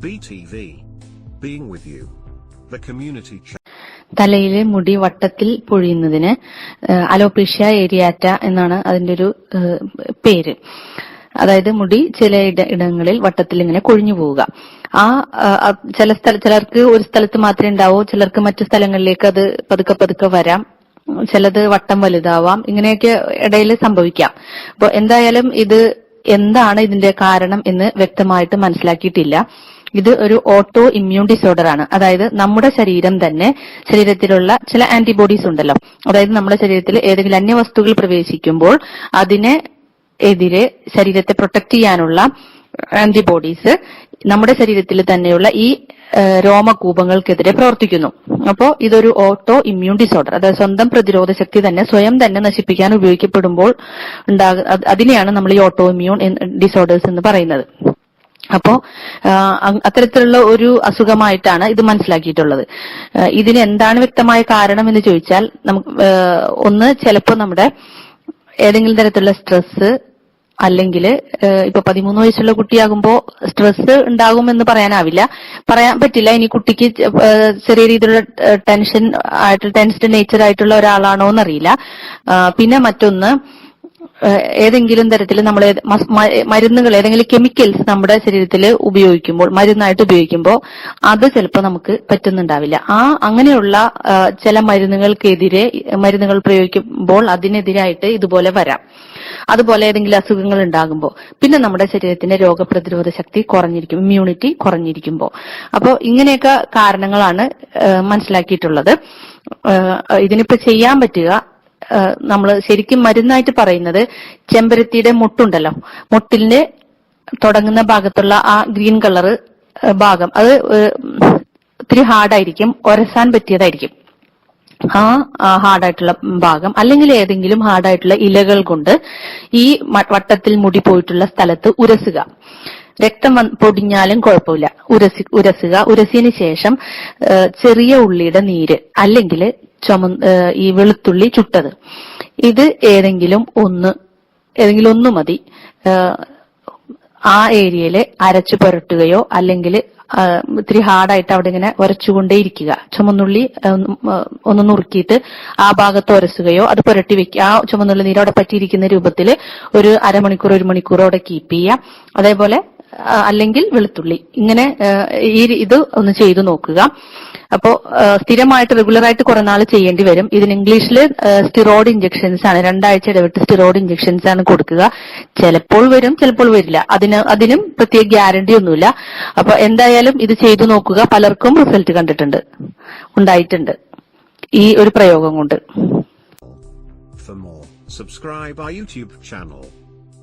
BTV. Being with you. The community. തലയിലെ മുടി വട്ടത്തിൽ പൊഴിയുന്നതിന് അലോപീഷ്യ ഏരിയാറ്റ എന്നാണ് അതിന്റെ ഒരു പേര് അതായത് മുടി ചില ഇടങ്ങളിൽ വട്ടത്തിൽ ഇങ്ങനെ കൊഴിഞ്ഞു പോവുക ആ, ചില സ്ഥല ചിലർക്ക് ഒരു സ്ഥലത്ത് മാത്രമേ ഉണ്ടാവൂ ചിലർക്ക് മറ്റു സ്ഥലങ്ങളിലേക്ക് അത് പതുക്കെ പതുക്കെ വരാം ചിലത് വട്ടം വലുതാവാം ഇങ്ങനെയൊക്കെ ഇടയിൽ സംഭവിക്കാം അപ്പോൾ എന്തായാലും ഇത് എന്താണ് ഇതിന്റെ കാരണം എന്ന് വ്യക്തമായിട്ട് മനസ്സിലാക്കിയിട്ടില്ല ഇത് ഒരു ഓട്ടോ ഇമ്മ്യൂൺ ഡിസോർഡർ ആണ്. അതായത് നമ്മുടെ ശരീരം തന്നെ ശരീരത്തിലുള്ള ചില ആന്റിബോഡീസ് ഉണ്ടല്ലോ. അതായത് നമ്മുടെ ശരീരത്തിൽ ഏതെങ്കിലും അന്യവസ്തുക്കൾ പ്രവേശിക്കുമ്പോൾ അതിനെ എതിരെ ശരീരത്തെ പ്രൊട്ടക്ട് ചെയ്യാനുള്ള ആന്റിബോഡീസ് നമ്മുടെ ശരീരത്തിൽ തന്നെയുള്ള ഈ രോമകൂപങ്ങൾക്കെതിരെ പ്രവർത്തിക്കുന്നു. അപ്പോൾ ഇതൊരു ഓട്ടോ ഇമ്മ്യൂൺ ഡിസോർഡർ അതായത് സ്വന്തം പ്രതിരോധ ശക്തി തന്നെ സ്വയം തന്നെ നശിപ്പിക്കാൻ ഉപയോഗിക്കപ്പെടുമ്പോൾ ഉണ്ടാകുന്ന അതിനെയാണ് നമ്മൾ ഈ ഓട്ടോ ഇമ്മ്യൂൺ ഡിസോർഡേഴ്സ് എന്ന് പറയുന്നത്. അപ്പോ അത്തരത്തിലുള്ള ഒരു അസുഖമായിട്ടാണ് ഇത് മനസ്സിലാക്കിയിട്ടുള്ളത്. ഇതിന് എന്താണ് വ്യക്തമായ കാരണം എന്ന് ചോദിച്ചാൽ നമുക്ക് ഒന്ന് ചിലപ്പോൾ നമ്മുടെ ഏതെങ്കിലും തരത്തിലുള്ള സ്ട്രെസ് അല്ലെങ്കിൽ ഇപ്പൊ പതിമൂന്ന് വയസ്സുള്ള കുട്ടിയാകുമ്പോൾ സ്ട്രെസ് ഉണ്ടാകുമെന്ന് പറയാനാവില്ല. പറയാൻ പറ്റില്ല. ഇനി കുട്ടിക്ക് ചെറിയ രീതിയിലുള്ള ടെൻഷൻ ആയിട്ട് ടെൻസ്ഡ് നേച്ചർ ആയിട്ടുള്ള ഒരാളാണോ എന്നറിയില്ല പിന്നെ മറ്റൊന്ന് ഏതെങ്കിലും തരത്തിൽ നമ്മൾ മരുന്നുകൾ ഏതെങ്കിലും കെമിക്കൽസ് നമ്മുടെ ശരീരത്തിൽ ഉപയോഗിക്കുമ്പോൾ മരുന്നായിട്ട് ഉപയോഗിക്കുമ്പോൾ അത് ചിലപ്പോൾ നമുക്ക് പറ്റുന്നുണ്ടാവില്ല. ആ അങ്ങനെയുള്ള ചില മരുന്നുകൾക്കെതിരെ മരുന്നുകൾ പ്രയോഗിക്കുമ്പോൾ അതിനെതിരായിട്ട് ഇതുപോലെ വരാം. അതുപോലെ ഏതെങ്കിലും അസുഖങ്ങൾ ഉണ്ടാകുമ്പോൾ പിന്നെ നമ്മുടെ ശരീരത്തിന്റെ രോഗപ്രതിരോധ ശക്തി കുറഞ്ഞിരിക്കും ഇമ്മ്യൂണിറ്റി കുറഞ്ഞിരിക്കുമ്പോൾ അപ്പോൾ ഇങ്ങനെയൊക്കെ കാരണങ്ങളാണ് മനസ്സിലാക്കിയിട്ടുള്ളത്. ഇതിനിപ്പോ ചെയ്യാൻ പറ്റുക നമ്മൾ ശരിക്കും മരുന്നായിട്ട് പറയുന്നത് ചെമ്പരത്തിയുടെ മുട്ടുണ്ടല്ലോ. മുട്ടിന്റെ തുടങ്ങുന്ന ഭാഗത്തുള്ള ആ ഗ്രീൻ കളർ ഭാഗം. അത് ഒത്തിരി ഹാർഡായിരിക്കും ഒരസാൻ പറ്റിയതായിരിക്കും. ആ ഹാർഡായിട്ടുള്ള ഭാഗം അല്ലെങ്കിൽ ഏതെങ്കിലും ഹാർഡായിട്ടുള്ള ഇലകൾ കൊണ്ട് ഈ വട്ടത്തിൽ മുടി പോയിട്ടുള്ള സ്ഥലത്ത് ഉരസുക. രക്തം പൊടിഞ്ഞാലും കുഴപ്പമില്ല. ഉരസി ഉരസുക. ഉരസിയതിന് ശേഷം ചെറിയ ഉള്ളിയുടെ നീര് അല്ലെങ്കിൽ ചുമ ഈ വെളുത്തുള്ളി ചുട്ടത്. ഇത് ഏതെങ്കിലും ഒന്ന് ഏതെങ്കിലും ഒന്ന് മതി. ആ ഏരിയയിൽ അരച്ചു പുരട്ടുകയോ അല്ലെങ്കിൽ ഇത്തിരി ഹാർഡായിട്ട് അവിടെ ഇങ്ങനെ ഉരച്ചുകൊണ്ടേയിരിക്കുക ചുമന്നുള്ളി ഒന്ന് നുറുക്കിയിട്ട് ആ ഭാഗത്ത് ഉരസുകയോ അത് പുരട്ടി വെക്കുക ആ ചുമന്നുള്ളി നീര് അവിടെ പറ്റിയിരിക്കുന്ന രൂപത്തിൽ ഒരു അരമണിക്കൂർ ഒരു മണിക്കൂറോടെ കീപ്പ് ചെയ്യുക. അതേപോലെ അല്ലെങ്കിൽ വെളുത്തുള്ളി. ഇങ്ങനെ ഈ ഇത് ഒന്ന് ചെയ്തു നോക്കുക. അപ്പോൾ സ്ഥിരമായിട്ട് റെഗുലർ ആയിട്ട് കുറെ നാൾ ചെയ്യേണ്ടി വരും. ഇതിന് ഇംഗ്ലീഷിൽ സ്റ്റിറോയിഡ് ഇഞ്ചക്ഷൻസ് ആണ്. രണ്ടാഴ്ച ഇടവിട്ട് സ്റ്റിറോയിഡ് ഇഞ്ചക്ഷൻസ് ആണ് കൊടുക്കുക. ചിലപ്പോൾ വരും ചിലപ്പോൾ വരില്ല. അതിന് അതിനും പ്രത്യേക ഗ്യാരണ്ടി ഒന്നുമില്ല. അപ്പൊ എന്തായാലും ഇത് ചെയ്തു നോക്കുക. പലർക്കും റിസൾട്ട് കണ്ടിട്ടുണ്ട്. ഉണ്ടായിട്ടുണ്ട്. ഈ ഒരു പ്രയോഗം കൊണ്ട്. For more, subscribe our.